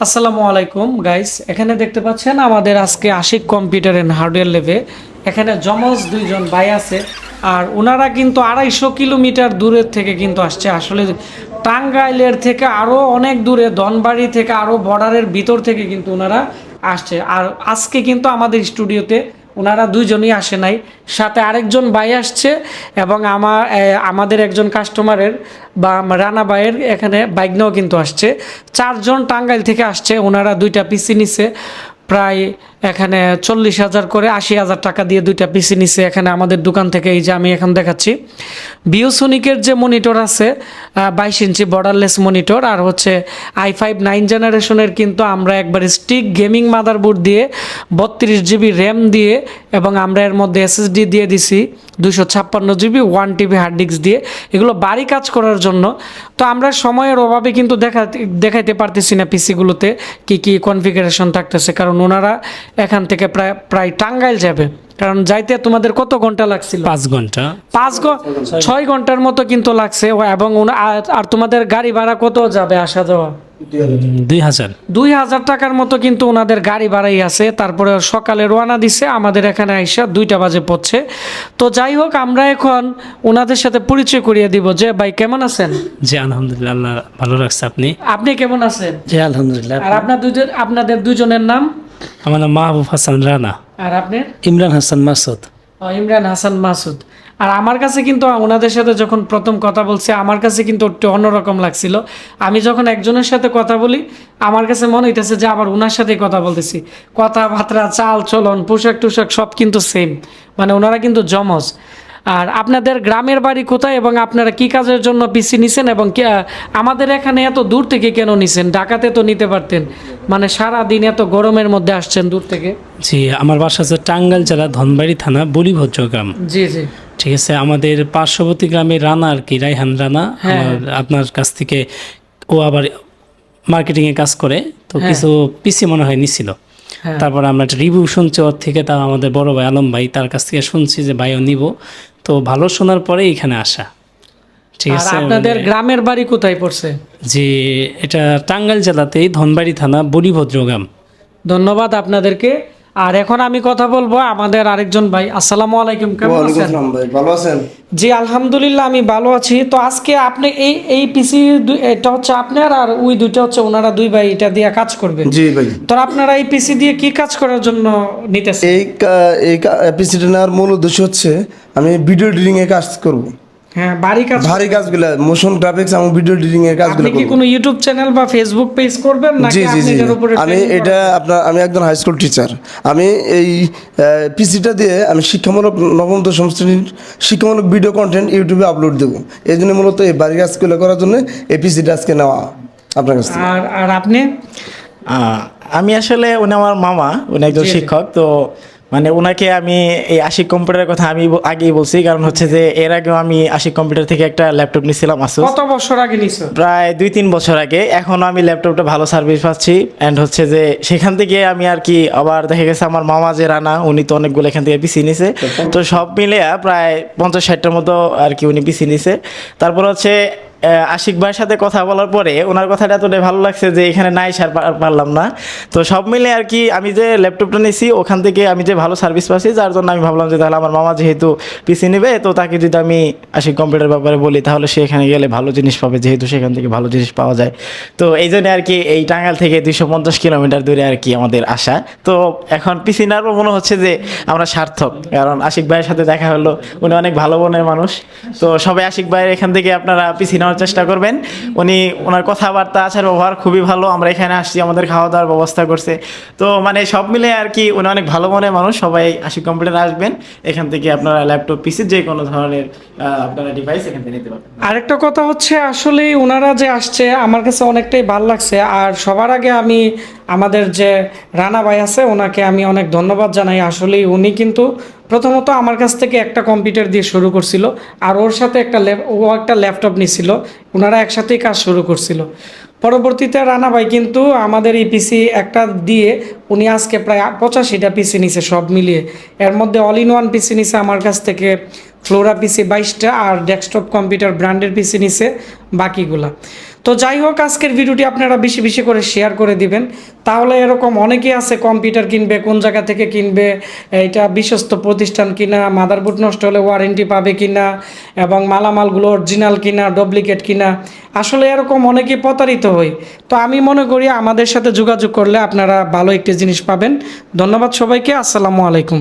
আসসালামু আলাইকুম গাইস এখানে দেখতে পাচ্ছেন আমাদের আজকে আশিক কম্পিউটার অ্যান্ড হার্ডওয়্যার লেবে এখানে জমজ দুইজন ভাই আছে, আর ওনারা কিন্তু আড়াইশো কিলোমিটার দূরের থেকে কিন্তু আসছে। আসলে টাঙ্গাইলের থেকে আরও অনেক দূরে, দনবাড়ি থেকে আরও বর্ডারের ভিতর থেকে কিন্তু ওনারা আসছে। আর আজকে কিন্তু আমাদের স্টুডিওতে ওনারা দুইজনই আসে নাই। সাথে আরেকজন ভাই আসছে এবং আমার আমাদের একজন কাস্টমারের বা রানা ভাইয়ের এখানে বাইগনাও কিন্তু আসছে। চারজন টাঙ্গাইল থেকে আসছে, ওনারা দুইটা পিসি নিছে। প্রায় এখানে চল্লিশ হাজার করে আশি হাজার টাকা দিয়ে দুইটা পিসি নিছে এখানে আমাদের দোকান থেকে, এই যে আমি এখন দেখাচ্ছি। বিওসোনিকের যে মনিটর আছে বাইশ ইঞ্চি বর্ডারলেস মনিটর আর হচ্ছে আই ফাইভ নাইন জেনারেশনের কিন্তু আমরা একবার স্টিক গেমিং মাদারবোর্ড দিয়ে বত্রিশ জিবি র্যাম দিয়ে এবং আমরা এর মধ্যে এসএসডি দিয়ে দিছি দুশো ছাপ্পান্ন GB one TB hard disk দিয়ে। এগুলো বাড়ি কাজ করার জন্য। তো আমরা সময়ের অভাবে কিন্তু দেখা, দেখাইতে পারতেছি না পিসিগুলোতে কী কী কনফিগারেশন থাকতেছে, কারণ ওনারা এখান থেকে প্রায় প্রায় টাঙ্গাইল যাবে। কারণ যাইতে তোমাদের কত ঘণ্টা লাগছিল? পাঁচ ঘণ্টা। পাঁচ ছয় ঘণ্টার মতো কিন্তু লাগছে। এবং আর- আর তোমাদের গাড়ি ভাড়া কত যাবে আসা যাওয়া? দুই হাজার। দুই হাজার। টাকার মতো কিন্তু ওনাদের গাড়ি ভাড়াই আছে। তারপরে সকালে রোয়ানা দিছে। আমাদের এখানে আইসা দুইটা বাজে পড়ছে। তো যাই হোক আমরা এখন ওনাদের সাথে পরিচয় করিয়ে দিব যে ভাই কেমন আছেন? জি আলহামদুলিল্লাহ আল্লাহ ভালো রাখছে আপনি। আপনি কেমন আছেন? জি আলহামদুলিল্লাহ। আর আপনার দুজন আপনাদের দুজনের নাম? আমার নাম মাহবুব হাসান রানা। আর আপনার ইমরান হাসান মাসুদ। ইমরান হাসান মাসুদ। আর আমার কাছে কিন্তু ওনাদের সাথে যখন প্রথম কথা বলছে আমার কাছে কিন্তু একটু অন্যরকম লাগছিল। আমি যখন একজনের সাথে কথা বলি আমার কাছে মনে হইতেছে যে আবার ওনার সাথেই কথা বলতেছি। কথাবার্তা চাল চলন পোশাক টুশাক সব কিন্তু সেম মানে ওনারা কিন্তু জমজ আর আপনাদের গ্রামের বাড়ি কোথায় এবং আপনারা কি কাজের জন্য পিসি নিছেন এবং আমাদের এখানে এত দূর থেকে কেন নিছেন? ঢাকাতে তো নিতে পারতেন। মানে সারা দিন এত গরমের মধ্যে আসছেন দূর থেকে। জি আমার বাসা আছে টাঙ্গাইল জেলা ধনবাড়ি থানা বলিভদ্র গ্রাম। জি জি। ঠিক আছে আমাদের পার্শ্ববর্তী গ্রামে রানা আর কি রাইহান রানা। হ্যাঁ। আপনার কাছ থেকে ও আবার মার্কেটিংয়ে কাজ করে। তো কিছু পিসি মনে হয় নিছিল। হ্যাঁ। তারপর আমরা একটা রিভিউ শুনছি ওর থেকে তা আমাদের বড় ভাই আলম ভাই তার কাছ থেকে শুনছি যে ভাইও নিব। তো ভালো শোনার পরে এখানে আসা। ঠিক আছে? আপনাদের মানে- গ্রামের বাড়ি কোথায় পড়ছে? যে এটা টাঙ্গাইল জেলাতেই ধনবাড়ি থানা বলিভদ্র গ্রাম ধন্যবাদ আপনাদেরকে। আর এখন আমি কথা বলব আমাদের আরেকজন ভাই। আসসালামু আলাইকুম কেমন আছেন? ভাই ভালো আছেন? জি আলহামদুলিল্লাহ আমি ভালো আছি। তো আজকে আপনি এই এই পিসি এটা হচ্ছে আপনার আর ওই দুইটা হচ্ছে ওনারা দুই ভাই এটা দিয়ে কাজ করবেন। জি ভাই। তো আপনারা এই পিসি দিয়ে কি কাজ করার জন্য নিতেছেন? এই এই এপিসিডি নেওয়ার মূল উদ্দেশ্য হচ্ছে আমি ভিডিও এডিটিং এর কাজ করব। হ্যাঁ বাড়ি কাজ ভারী কাজগুলো মোশন গ্রাফিক্স এবং ভিডিও এডিটিং এর কাজগুলো আপনি কি কোনো ইউটিউব চ্যানেল বা ফেসবুক পেজ করবেন নাকি আপনি উপরে আমি এটা আপনার আমি একজন হাই স্কুল টিচার আমি এই পিসিটা দিয়ে আমি শিক্ষামূলক নবম দশম শ্রেণির শিক্ষামূলক ভিডিও কন্টেন্ট ইউটিউবে আপলোড দেবো। এই জন্য মূলত এই বাড়ি কাজগুলো করার জন্য এই পিসিটা আজকে নেওয়া আপনার কাছ আর আর আপনি? আমি আসলে উনি আমার মামা উনি একজন। শিক্ষক তো মানে ওনাকে আমি এই আশিক কম্পিউটারের কথা আমি আগেই বলছি কারণ হচ্ছে যে এর আগেও আমি আশিক কম্পিউটার থেকে একটা ল্যাপটপ নিয়েছিলাম আসুস কত বছর আগে নিছো? প্রায় দুই তিন বছর আগে। এখনও আমি ল্যাপটপটা ভালো সার্ভিস পাচ্ছি। অ্যান্ড হচ্ছে যে সেখান থেকে আমি আর কি আবার দেখা গেছে আমার মামা যে রানা উনি তো অনেকগুলো এখান থেকে পিসি নিছে। তো সব মিলে প্রায় পঞ্চাশ ষাটটার মতো আর কি উনি পিসি নিছে। তারপর হচ্ছে আশিক ভাইয়ের সাথে কথা বলার পরে ওনার কথাটা এতটাই ভালো লাগছে যে এখানে নাই সার পারলাম না। তো সব মিলে আর কি আমি যে ল্যাপটপটা নিয়েছি ওখান থেকে আমি যে ভালো সার্ভিস পাচ্ছি, যার জন্য আমি ভাবলাম যে তাহলে আমার মামা যেহেতু পিসি নেবে, তো তাকে যদি আমি আশিক কম্পিউটার ব্যাপারে বলি, তাহলে সে এখানে গেলে ভালো জিনিস পাবে, যেহেতু সেখান থেকে ভালো জিনিস পাওয়া যায়। তো এই জন্য আর কি এই টাঙ্গাইল থেকে দুইশো পঞ্চাশ কিলোমিটার দূরে আর কি আমাদের আসা তো এখন পিসি নেওয়ার মনে হচ্ছে যে আমরা সার্থক, কারণ আশিক ভাইয়ের সাথে দেখা হলো, উনি অনেক ভালো মনের মানুষ। তো সবাই আশিক ভাইয়ের এখান থেকে আপনারা পিসি নেওয়ার চেষ্টা করবেন। উনি ওনার কথাবার্তা আচার ব্যবহার খুবই ভালো। আমরা এখানে আসছি, আমাদের খাওয়া দাওয়ার ব্যবস্থা করছে। তো মানে সব মিলে আর কি, উনি অনেক ভালো মনের মানুষ। সবাই আশিক কম্পিউটার আসবেন। এখান থেকে আপনারা ল্যাপটপ পিসি যে কোনো ধরনের আপনারা ডিভাইস এখান থেকে নিতে পারবেন। আরেকটা কথা হচ্ছে, আসলে ওনারা যে আসছে, আমার কাছে অনেকটাই ভালো লাগছে। আর সবার আগে আমি, আমাদের যে রানা ভাই আছে ওনাকে আমি অনেক ধন্যবাদ জানাই। আসলে উনি কিন্তু প্রথমত আমার কাছ থেকে একটা কম্পিউটার দিয়ে শুরু করছিল, আর ওর সাথে একটা ও একটা ল্যাপটপ নিছিল, ওনারা একসাথেই কাজ শুরু করছিল। পরবর্তীতে রানা ভাই কিন্তু আমাদের এই পিসি একটা দিয়ে, উনি আজকে প্রায় পঁচাশিটা পিসি নিছে সব মিলিয়ে। এর মধ্যে অল ইন ওয়ান পিসি নিছে আমার কাছ থেকে ফ্লোরা পিসি বাইশটা আর ডেস্কটপ কম্পিউটার ব্র্যান্ডের পিসি নিছে বাকিগুলা। তো যাই হোক, আজকের ভিডিওটি আপনারা বেশি বেশি করে শেয়ার করে দিবেন। তাহলে এরকম অনেকেই আছে কম্পিউটার কিনবে, কোন জায়গা থেকে কিনবে, এটা বিশ্বস্ত প্রতিষ্ঠান কিনা মাদারবোর্ড নষ্ট হলে ওয়ারেন্টি পাবে কিনা, এবং মালামালগুলো অরিজিনাল কিনা ডুপ্লিকেট কিনা, আসলে এরকম অনেকেই প্রতারিত হই তো আমি মনে করি আমাদের সাথে যোগাযোগ করলে আপনারা ভালো একটি জিনিস পাবেন। ধন্যবাদ সবাইকে, আসসালামু আলাইকুম।